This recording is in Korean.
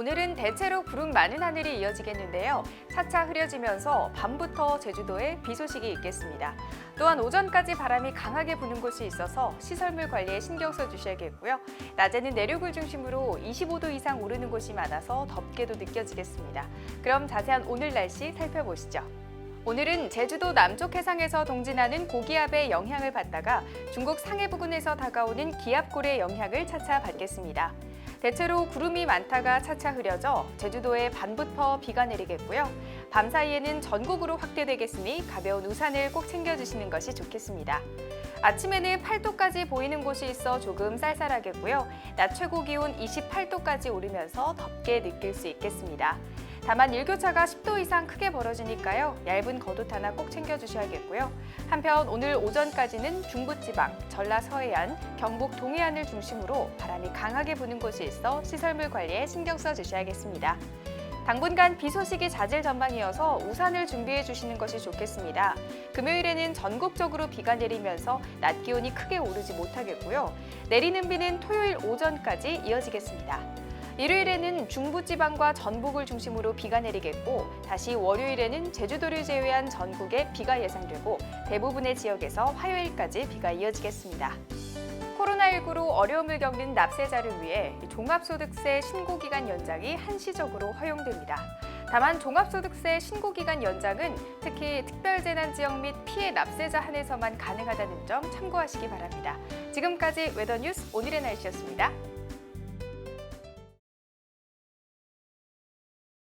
오늘은 대체로 구름 많은 하늘이 이어지겠는데요. 차차 흐려지면서 밤부터 제주도에 비 소식이 있겠습니다. 또한 오전까지 바람이 강하게 부는 곳이 있어서 시설물 관리에 신경 써 주셔야겠고요. 낮에는 내륙을 중심으로 25도 이상 오르는 곳이 많아서 덥게도 느껴지겠습니다. 그럼 자세한 오늘 날씨 살펴보시죠. 오늘은 제주도 남쪽 해상에서 동진하는 고기압의 영향을 받다가 중국 상해 부근에서 다가오는 기압골의 영향을 차차 받겠습니다. 대체로 구름이 많다가 차차 흐려져 제주도에 밤부터 비가 내리겠고요. 밤 사이에는 전국으로 확대되겠으니 가벼운 우산을 꼭 챙겨주시는 것이 좋겠습니다. 아침에는 8도까지 보이는 곳이 있어 조금 쌀쌀하겠고요. 낮 최고 기온 28도까지 오르면서 덥게 느낄 수 있겠습니다. 다만 일교차가 10도 이상 크게 벌어지니까요. 얇은 겉옷 하나 꼭 챙겨주셔야겠고요. 한편 오늘 오전까지는 중부지방, 전라 서해안, 경북 동해안을 중심으로 바람이 강하게 부는 곳이 있어 시설물 관리에 신경 써 주셔야겠습니다. 당분간 비 소식이 잦을 전망이어서 우산을 준비해 주시는 것이 좋겠습니다. 금요일에는 전국적으로 비가 내리면서 낮 기온이 크게 오르지 못하겠고요. 내리는 비는 토요일 오전까지 이어지겠습니다. 일요일에는 중부지방과 전북을 중심으로 비가 내리겠고 다시 월요일에는 제주도를 제외한 전국에 비가 예상되고 대부분의 지역에서 화요일까지 비가 이어지겠습니다. 코로나19로 어려움을 겪는 납세자를 위해 종합소득세 신고기간 연장이 한시적으로 허용됩니다. 다만 종합소득세 신고기간 연장은 특히 특별재난지역 및 피해 납세자 한해서만 가능하다는 점 참고하시기 바랍니다. 지금까지 웨더뉴스 오늘의 날씨였습니다.